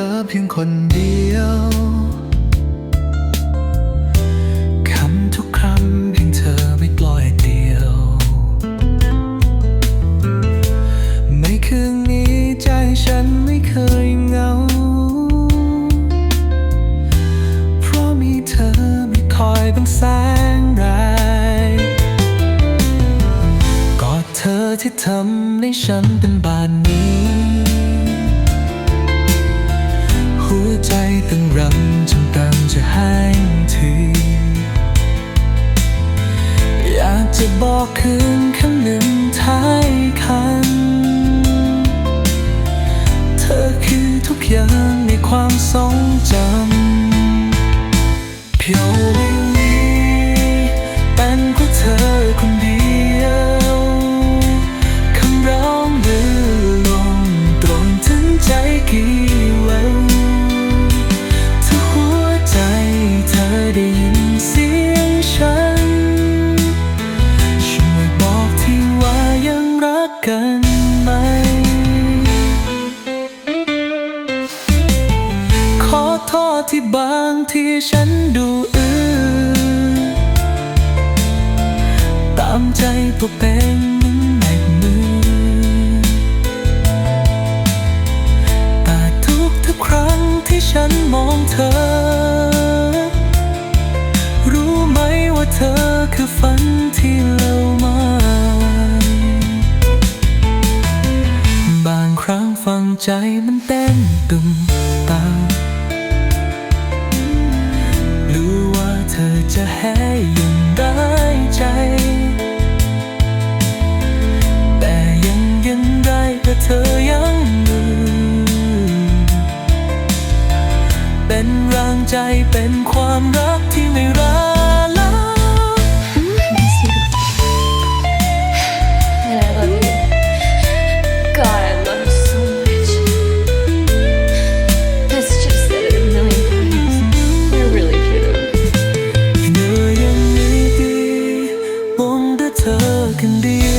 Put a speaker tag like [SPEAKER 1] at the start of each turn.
[SPEAKER 1] ธอเพียงคนเดียวคำทุกคำเพียงเธอไม่ปล่อยเดียว ไม่คืนนี้ใจฉันไม่เคยเงา เพราะมีเธอไม่คอยเป็นแสงรากอดเธอที่ทำให้ฉันเป็นบานนี้ บอกคืนหนึ่งท้ายคัน เธอคือทุกอย่างในความทรงจำเพียวางที่ฉันดูอื้อตามใจตัวเป็นนั้นแหนกมือ แต่ทุกทุกครั้งที่ฉันมองเธอ รู้ไหมว่าเธอคือฝันที่เรามาบางครั้งฟังใจมันเต้นตึงตา จะให้ยังได้ใจ แต่ยังยังไงก็เธอยังมือเป็นรางใจเป็นความรักที่ไม่รัก เธอคนเดี